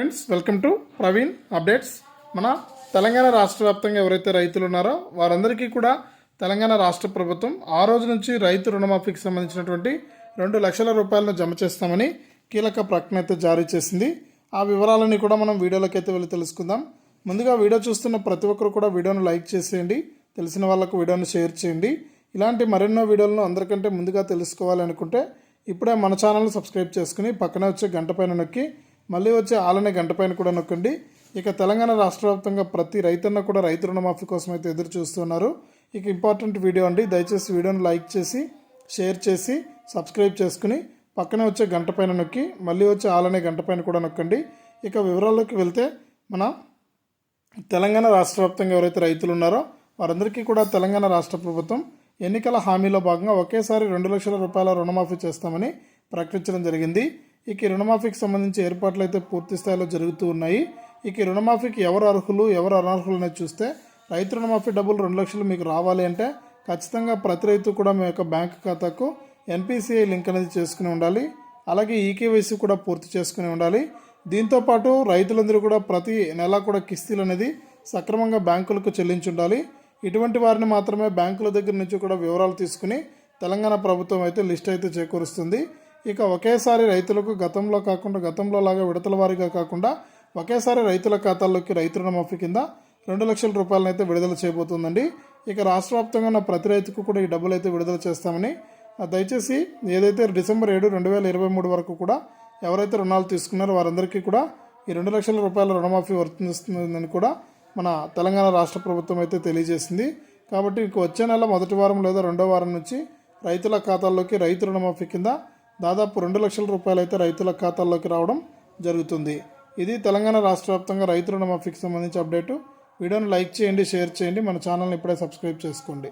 Friends welcome to Praveen updates మన తెలంగాణ రాష్ట్ర వ్యాప్తంగా ఎవరైతే రైతులు ఉన్నారో వారందరికీ కూడా తెలంగాణ రాష్ట్ర ప్రభుత్వం ఆ రోజు నుంచి రైతు రుణమాఫీకి సంబంధించినటువంటి రెండు లక్షల రూపాయలను జమ చేస్తామని కీలక ప్రకటన అయితే జారీ చేసింది. ఆ వివరాలని కూడా మనం వీడియోలోకి అయితే వెళ్ళి తెలుసుకుందాం. ముందుగా వీడియో చూస్తున్న ప్రతి ఒక్కరు కూడా వీడియోను లైక్ చేసేయండి. తెలిసిన వాళ్ళకు వీడియోను షేర్ చేయండి. ఇలాంటి మరెన్నో వీడియోలను అందరికంటే ముందుగా తెలుసుకోవాలనుకుంటే ఇప్పుడే మన ఛానల్ సబ్స్క్రైబ్ చేసుకుని పక్కనే వచ్చే గంట పైన నొక్కి మళ్ళీ వచ్చే ఆలనే గంట పైన కూడా నొక్కండి. ఇక తెలంగాణ రాష్ట్ర వ్యాప్తంగా ప్రతి రైతన్న కూడా రైతు రుణమాఫీ కోసం అయితే ఎదురు చూస్తున్నారు. ఇక ఇంపార్టెంట్ వీడియో అండి. దయచేసి వీడియోని లైక్ చేసి షేర్ చేసి సబ్స్క్రైబ్ చేసుకుని పక్కనే వచ్చే గంట పైన నొక్కి మళ్ళీ వచ్చే ఆలనే గంట పైన కూడా నొక్కండి. ఇక వివరాల్లోకి వెళ్తే మన తెలంగాణ రాష్ట్ర వ్యాప్తంగా ఎవరైతే రైతులు ఉన్నారో వారందరికీ కూడా తెలంగాణ రాష్ట్ర ప్రభుత్వం ఎన్నికల హామీలో భాగంగా ఒకేసారి రెండు లక్షల రూపాయల రుణమాఫీ చేస్తామని ప్రకటించడం జరిగింది. ఇక ఈ రుణమాఫీకి సంబంధించి ఏర్పాట్లు అయితే పూర్తి స్థాయిలో జరుగుతూ ఉన్నాయి. ఇక రుణమాఫీకి ఎవరు అర్హులు ఎవరు అనర్హులు అనేది చూస్తే రైతు రుణమాఫీ డబ్బులు రెండు లక్షలు మీకు రావాలి అంటే ఖచ్చితంగా ప్రతి రైతు కూడా మీ యొక్క బ్యాంక్ ఖాతాకు ఎన్పిసిఐ లింక్ అనేది చేసుకుని ఉండాలి. అలాగే ఈకేవైసీ కూడా పూర్తి చేసుకుని ఉండాలి. దీంతోపాటు రైతులందరూ కూడా ప్రతి నెల కూడా కిస్తీలు అనేది సక్రమంగా బ్యాంకులకు చెల్లించి ఉండాలి ఇటువంటి వారిని మాత్రమే బ్యాంకుల దగ్గర నుంచి కూడా వివరాలు తీసుకుని తెలంగాణ ప్రభుత్వం అయితే లిస్ట్ అయితే చేకూరుస్తుంది. ఇక ఒకేసారి రైతులకు గతంలో కాకుండా గతంలో లాగా విడతల వారీగా కాకుండా ఒకేసారి రైతుల ఖాతాల్లోకి రైతు రుణమాఫీ కింద రెండు లక్షల రూపాయలను అయితే విడుదల చేయబోతుందండి. ఇక రాష్ట్ర వ్యాప్తంగా ఉన్న ప్రతి రైతుకు కూడా ఈ డబ్బులు అయితే విడుదల చేస్తామని దయచేసి ఏదైతే డిసెంబర్ ఏడు రెండు వేల ఇరవై మూడు వరకు కూడా ఎవరైతే రుణాలు తీసుకున్నారో వారందరికీ కూడా ఈ రెండు లక్షల రూపాయల రుణమాఫీ వర్తిస్తుందని కూడా మన తెలంగాణ రాష్ట్ర ప్రభుత్వం అయితే తెలియజేసింది. కాబట్టి ఇంక వచ్చే నెల మొదటి వారం లేదా రెండో వారం నుంచి రైతుల ఖాతాల్లోకి రైతు రుణమాఫీ కింద దాదాపు రెండు లక్షల రూపాయలు అయితే రైతుల ఖాతాల్లోకి రావడం జరుగుతుంది. ఇది తెలంగాణ రాష్ట్ర వ్యాప్తంగా రైతు రుణమాఫీకి సంబంధించి అప్డేటు. వీడియోని లైక్ చేయండి షేర్ చేయండి. మన ఛానల్ని ఇప్పుడే సబ్స్క్రైబ్ చేసుకోండి.